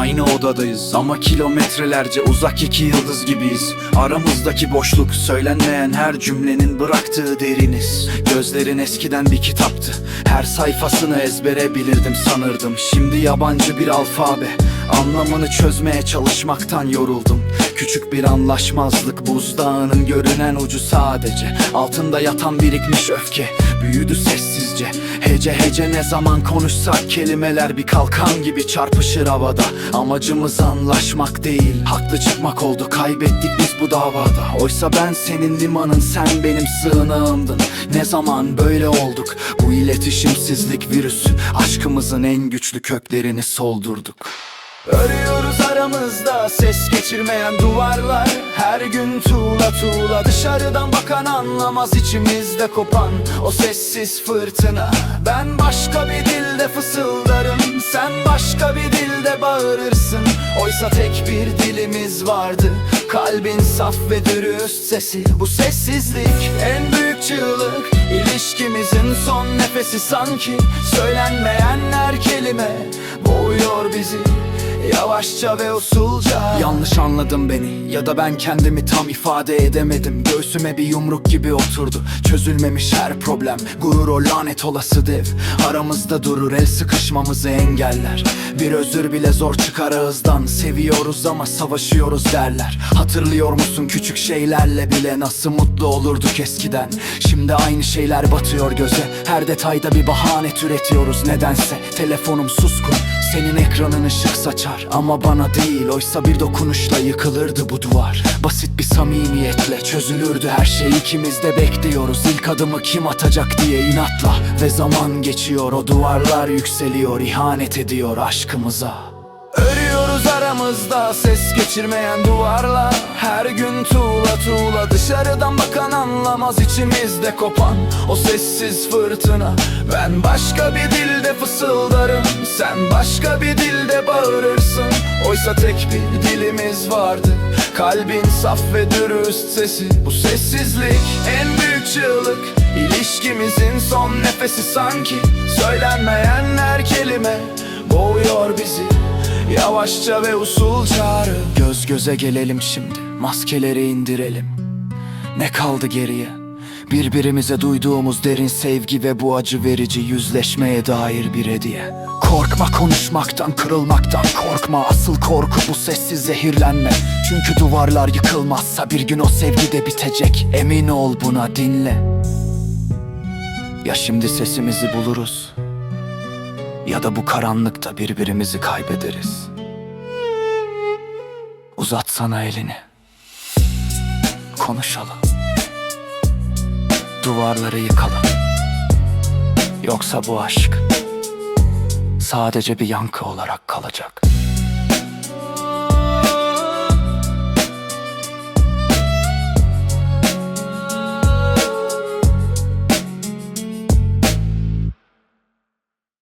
Aynı odadayız ama kilometrelerce uzak iki yıldız gibiyiz. Aramızdaki boşluk söylenmeyen her cümlenin bıraktığı deriniz. Gözlerin eskiden bir kitaptı. Her sayfasını ezbere bilirdim sanırdım. Şimdi yabancı bir alfabe Anlamını çözmeye çalışmaktan yoruldum. Küçük bir anlaşmazlık buzdağının görünen ucu sadece. Altında yatan birikmiş öfke büyüdü sessizce. Hece hece ne zaman konuşsak kelimeler bir kalkan gibi çarpışır havada. Amacımız anlaşmak değil haklı çıkmak oldu. Kaybettik biz bu davada. Oysa ben senin limanın sen benim sığınağımdın. Ne zaman böyle olduk? Bu iletişimsizlik virüsü. Aşkımızın en güçlü köklerini soldurduk Örüyoruz aramızda ses geçirmeyen duvarlar. Her gün tuğla tuğla dışarıdan bakan anlamaz içimizde kopan O sessiz fırtına. Ben başka bir dilde fısıldarım Sen başka bir dilde bağırırsın. Oysa tek bir dilimiz vardı Kalbin saf ve dürüst sesi. Bu sessizlik en büyük çığlık İlişkimizin son nefesi sanki. Söylenmeyen her kelime Boğuyor bizi Yavaşça ve usulca. Yanlış anladın beni ya da ben kendimi tam ifade edemedim. Göğsüme bir yumruk gibi oturdu. Çözülmemiş her problem. Gurur o lanet olası dev. Aramızda durur el sıkışmamızı engeller. Bir özür bile zor çıkar ağızdan. Seviyoruz ama savaşıyoruz derler. Hatırlıyor musun küçük şeylerle bile Nasıl mutlu olurduk eskiden? Şimdi aynı şeyler batıyor göze. Her detayda bir bahane türetiyoruz nedense. Telefonum suskun senin ekranın ışık saçar ama bana değil. Oysa bir dokunuşla yıkılırdı bu duvar. Basit bir samimiyetle çözülürdü her şey. İkimiz de bekliyoruz İlk adımı kim atacak diye inatla. Ve zaman geçiyor o duvarlar yükseliyor ihanet ediyor aşkımıza aramızda ses geçirmeyen duvarlar. Her gün tuğla tuğla dışarıdan bakan anlamaz içimizde kopan O sessiz fırtına. Ben başka bir dilde fısıldarım Sen başka bir dilde bağırırsın. Oysa tek bir dilimiz vardı Kalbin saf ve dürüst sesi. Bu sessizlik en büyük çığlık İlişkimizin son nefesi sanki. Söylenmeyen her kelime Boğuyor bizi Yavaşça ve usulca Göz göze gelelim şimdi Maskeleri indirelim. Ne kaldı geriye? Birbirimize duyduğumuz derin sevgi ve bu acı verici yüzleşmeye dair bir hediye. Korkma konuşmaktan, kırılmaktan korkma. Asıl korku bu sessiz zehirlenme. Çünkü duvarlar yıkılmazsa bir gün o sevgi de bitecek. Emin ol buna dinle. Ya şimdi sesimizi buluruz ya da bu karanlıkta birbirimizi kaybederiz. Uzatsana elini. Konuşalım. Duvarları yıkalım. Yoksa bu aşk sadece bir yankı olarak kalacak.